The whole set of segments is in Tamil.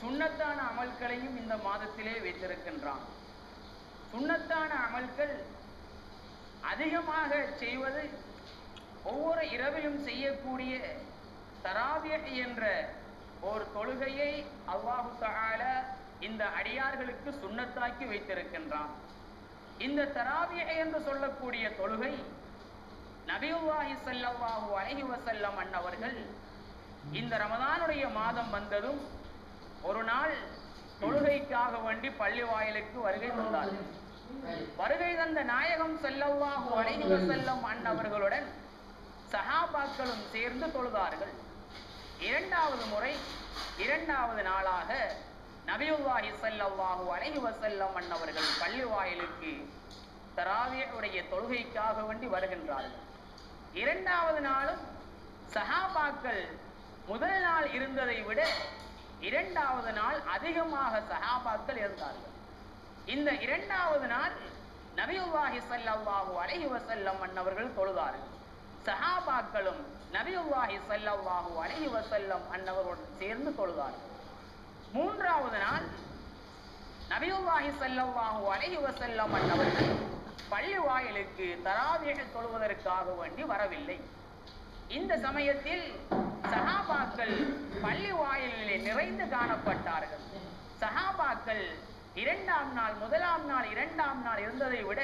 சுண்ணத்தான அமல்களையும் இந்த மாதத்திலே வைத்திருக்கின்றான். சுண்ணத்தான அமல்கள் அதிகமாக செய்வது ஒவ்வொரு இரவிலும் செய்யக்கூடிய தராவிய என்ற ஒரு தொழுகையை அவ்வாஹு சகால இந்த அடியார்களுக்கு சுண்ணத்தாக்கி வைத்திருக்கின்றான். இந்த தராவிய என்று சொல்லக்கூடிய தொழுகை நபிவாஹி ஸல்லல்லாஹு அலைஹி வசல்லம் அண்ணவர்கள் இந்த ரமதானுடைய மாதம் வந்ததும் ஒரு நாள் தொழுகைக்காக வேண்டி பள்ளி வாயிலுக்கு வருகை தந்தார்கள் வருகை தந்த நாயகம் ஸல்லல்லாஹு அலைஹி செல்லும் அன்னவர்களுடன் சகாபாக்களும் சேர்ந்து தொழுதார்கள். இரண்டாவது முறை இரண்டாவது நாளாக நபியுல்லாஹி செல்லவாகு அலைஹி செல்லம் அன்னவர்கள் பள்ளி வாயிலுக்கு தராவியுடைய தொழுகைக்காக வேண்டி வருகின்றார்கள். இரண்டாவது நாளும் சஹாபாக்கள் முதல் நாள் இருந்ததை விட இரண்டாவது நாள் அதிகமாக சஹாபாக்கள் இருந்தார்கள். இந்த இரண்டாவது நாள் நபியுல்லாஹி சல்லாஹு அலஹி வசல்லம் அன்னவர்கள் தொழுதார்கள். சஹாபாக்களும் நபியுல்லாஹி சல்லாஹு அலஹி வசல்லம் அன்னவருடன் சேர்ந்து தொழுதார்கள். மூன்றாவது நாள் நபியுல்லாஹி சல்லாஹு அலஹி வசல்லம் அன்னவர்கள் பள்ளி வாயிலுக்கு தராவீஹ் தொழுவதற்காக வேண்டி வரவில்லை. இந்த சமயத்தில் வாயிலிலே காணப்பட்டார்கள். சஹாபாக்கள் இரண்டாம் நாள் முதலாம் நாள் இரண்டாம் நாள் இருந்ததை விட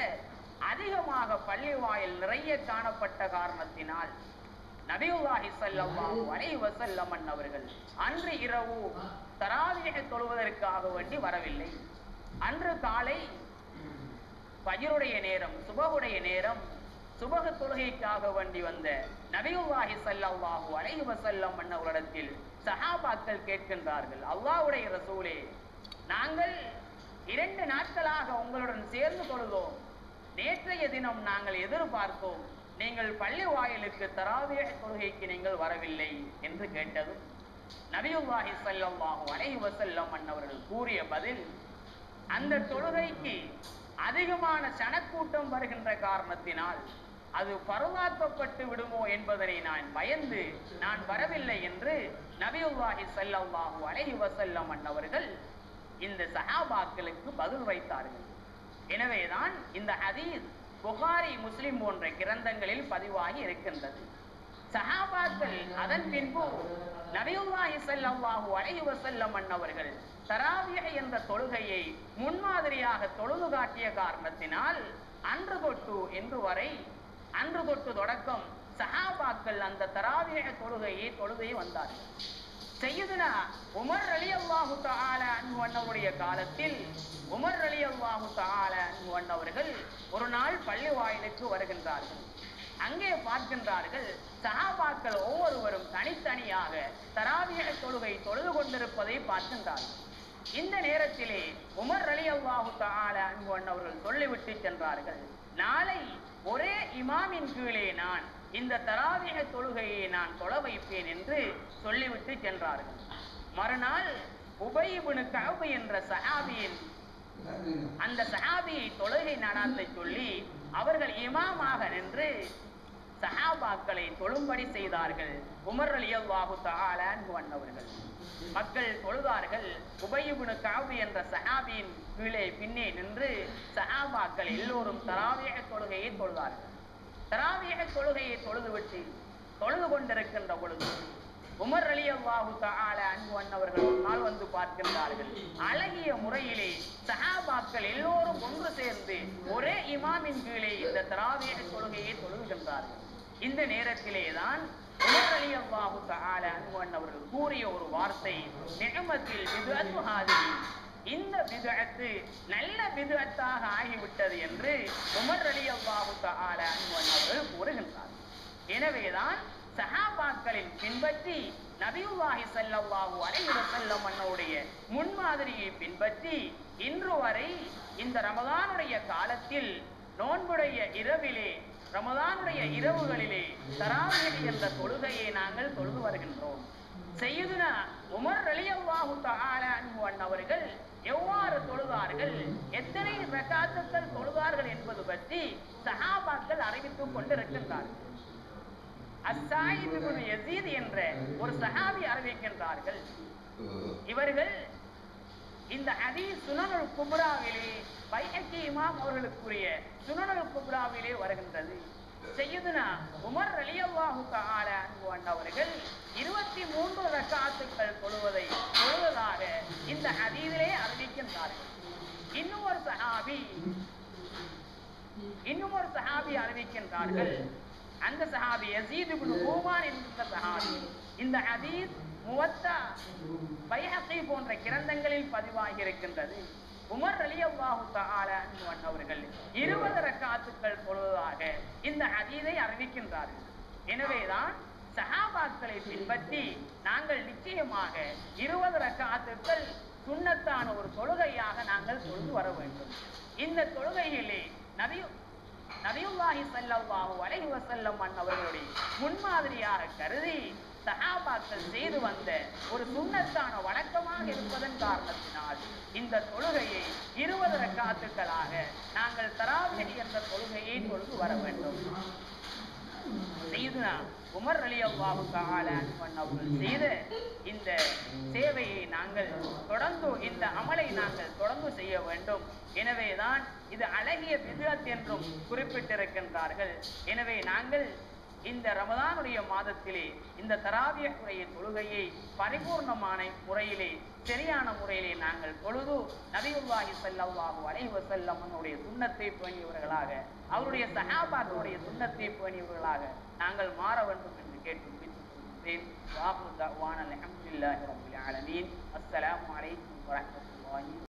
அதிகமாக பள்ளி வாயில் நிறைய காணப்பட்ட காரணத்தினால் நபியுல்லாஹி ஸல்லல்லாஹு அலைஹி வஸல்லம் அவர்கள் அன்று இரவு தராவீஹ் தொழுவதற்காக வேண்டி வரவில்லை. அன்று காலை ஃபஜ்ருடைய நேரம் சுபகுடைய நேரம் சுபக தொழுகைக்காக வேண்டி வந்த நபியுல்லாஹி ஸல்லல்லாஹு அலைஹி வஸல்லம் அன்னவரிடத்தில் சஹாபாக்கள் கேட்கின்றார்கள் அல்லாவுடைய ரசூலே நாங்கள் இரண்டு நாட்களாக உங்களுடன் சேர்ந்து கொள்வோம். நேற்றைய தினம் நாங்கள் எதிர்பார்த்தோம் நீங்கள் பள்ளி வாயிலுக்கு தராவிய தொழுகைக்கு நீங்கள் வரவில்லை என்று கேட்டதும் நபியுல்லாஹி ஸல்லல்லாஹு அலைஹி வசல்லம் அன்னவர்கள் கூறிய பதில் அந்த தொழுகைக்கு அதிகமான சனக்கூட்டம் வருகின்ற காரணத்தினால் அது பருவாக்கப்பட்டு விடுமோ என்பதனை நான் பயந்து நான் வரவில்லை என்று நபியுல்லாஹி ஸல்லல்லாஹு அலைஹி வசல்லம் அன்னவர்கள் இந்த சஹாபாக்களுக்கு பதில் வைத்தார்கள். எனவேதான் இந்த ஹதீஸ் புகாரி முஸ்லிம் போன்ற கிரந்தங்களில் பதிவாகி இருக்கின்றது. சஹாபாக்கள் அதன் பின்பு நபியுல்லாஹி ஸல்லல்லாஹு அலைஹி வசல்லம் அன்னவர்கள் தராவிய என்ற தொழுகையை முன்மாதிரியாக தொழுது காட்டிய காரணத்தினால் அன்று தொட்டு இன்று வரை அன்று தொட்டு தொடக்கம் சஹாபாக்கள் அந்த தராவிய தொழுகையை தொழுகை வந்தார்கள். செய்யுதுனா உமர் அலி அல்லாஹு தால அன்ஹு அன்னவருடைய காலத்தில் உமர் அலி அல்லாஹு தால அன்ஹு ஒரு நாள் பள்ளி வாயிலுக்கு வருகின்றார்கள். அங்கே பார்க்கின்றார்கள் சஹாபாக்கள் ஒவ்வொருவரும் தனித்தனியாக தராவிய தொழுகை தொழுது கொண்டிருப்பதை பார்க்கின்றார்கள். இந்த நேரத்திலே உமர் அலி அல்லாஹு தால அன்பு அன்னவர்கள் சொல்லிவிட்டு சென்றார்கள். நாளை ஒரே இமாமின் கீழே நான் இந்த தராவிக தொழுகையை நான் தொலை வைப்பேன் என்று சொல்லிவிட்டு சென்றார்கள். மறுநாள் உபயிபுனு கஅபு என்ற சஹாபியின் அந்த சஹாபியை தொழுகை நடாத்த சொல்லி அவர்கள் இமாமாக நின்று சஹாபாக்களை தொழும்படி செய்தார்கள். உமர் ரலியல்லாஹு தஆலா அன்ஹு மக்கள் தொழுதார்கள். உபயிபுனு கஅபு என்ற சஹாபியின் கீழே பின்னே நின்று சஹாபாக்கள் எல்லோரும் தராவிய தொழுகையை தொழுதார்கள். தராவிய தொழுகையை தொழுதுவிட்டு தொழுது கொண்டிருக்கின்ற பொழுது உமர் அலி அல்லாஹு தஆலா அன்பு அண்ணவர்கள் ஒரு நாள் வந்து பார்க்கின்றார்கள். அழகிய முறையிலே சஹாபாக்கள் எல்லோரும் ஒன்று சேர்ந்து ஒரே இமாமின் கீழே இந்த தராவிய தொழுகையை தொழுகின்றார்கள். இந்த நேரத்திலே தான் உமர் அலி அல்லாஹு தஆலா அன்பு அண்ணவர்கள் கூறிய ஒரு வார்த்தை நிகமத்தில் இது ஹாதிரி இந்த விதத்து நல்ல விதத்தாக ஆகிவிட்டது என்று உமர் அலி அல்லாஹு தஆலா அன்பு அன்னவர்கள் கூறுகின்றார் எனவேதான் சஹாபாக்களின் பின்பற்றி நபியுல்லாஹி ஸல்லல்லாஹு அலைஹி வஸல்லம் அன்னவுடைய முன்மாதிரியை பின்பற்றி இன்று வரை இந்த ரமதானுடைய காலத்தில் நோன்புடைய இரவிலே ரமதானுடைய இரவுகளிலே தராவீஹ் என்ற தொழுகையை நாங்கள் தொழுது வருகின்றோம். செய்யுதுனா உமர் ரலியல்லாஹு தஆலா எவ்வாறு தொழுதார்கள்? எத்தனை ரக்காத்துக்கள் தொழுதார்கள் என்பது பற்றி சஹாபாக்கள் அறிவித்துக் கொண்டிருக்கின்றார்கள். அஸ்ஸாயிப் யசீத் என்ற ஒரு சஹாபி அறிவிக்கின்றார்கள். இவர்கள் இந்த அதி சுனனுல் குமுராவிலே பைஹக்கி இமாம் அவர்களுக்குரிய சுனனுல் குப்ராவிலே வருகின்றது. செய்யுதுனா உமர் ரலியல்லாஹு தஆலா அன்பு அவர்கள் இருபத்தி மூன்று ரக்காத்துக்கள் கொள்வதை கொள்வதாக இந்த ஹதீஸிலே அறிவிக்கின்றார்கள். இன்னும் ஒரு சஹாபி இன்னும் ஒரு சஹாபி அறிவிக்கின்றார்கள். அந்த சஹாபி யசீத் இப்னு ரூமான் என்கிற சஹாபி இந்த ஹதீஸ் முவத்தா பைஹத்தை போன்ற கிரந்தங்களில் பதிவாகி இருக்கின்றது உமர் ரலியல்லாஹு அவர்கள் இருபது ரக்காத்துக்கள் தொழுவதாக இந்த அதீதை அறிவிக்கின்றார்கள். எனவேதான் சஹாபாக்களை பின்பற்றி நாங்கள் நிச்சயமாக இருபது ரக்காத்துக்கள் சுண்ணத்தான ஒரு தொழுகையாக நாங்கள் தொழுது வர வேண்டும். இந்த தொழுகையிலே நபி நபியுல்லாஹி சல்லாஹு அலைஹி வஸல்லம் அவர்களுடைய முன்மாதிரியாக கருதி சஹாபாக்கள் செய்து வந்த ஒரு சுண்ணத்தான வழக்கமாக இருப்பதன் காரணத்தினால் இந்த தொழுகையை இருபது ரக்காத்துக்களாக நாங்கள் தராசரி என்ற தொழுகையை தொழுது வர வேண்டும். செய்தனா உமர் அலி அல்லாஹு செய்த இந்த சேவையை நாங்கள் தொடர்ந்து இந்த அமலை நாங்கள் தொடர்ந்து செய்ய வேண்டும். எனவேதான் இது அழகிய விதத் என்றும் குறிப்பிட்டிருக்கின்றார்கள். எனவே நாங்கள் இந்த ரமதானுடைய மாதத்திலே இந்த தராவியக்குடைய தொழுகையை பரிபூர்ணமான முறையிலே சரியான முறையிலே நாங்கள் தொழுது நபியுல்லாஹி ஸல்லல்லாஹு அலைவ வஸல்லம் அவருடைய சுண்ணத்தை பேணியவர்களாக அவருடைய சகாபாக்களுடைய துண்ணத்தை பேணியவர்களாக நாங்கள் மாற வேண்டும் என்று கேட்டு முடித்துக் கொள்கிறேன் வாஹு தஅவான அல்ஹம்துலில்லாஹி ஆலமீன். அஸ்ஸலாமு அலைக்கும் வரஹ்மத்துல்லாஹி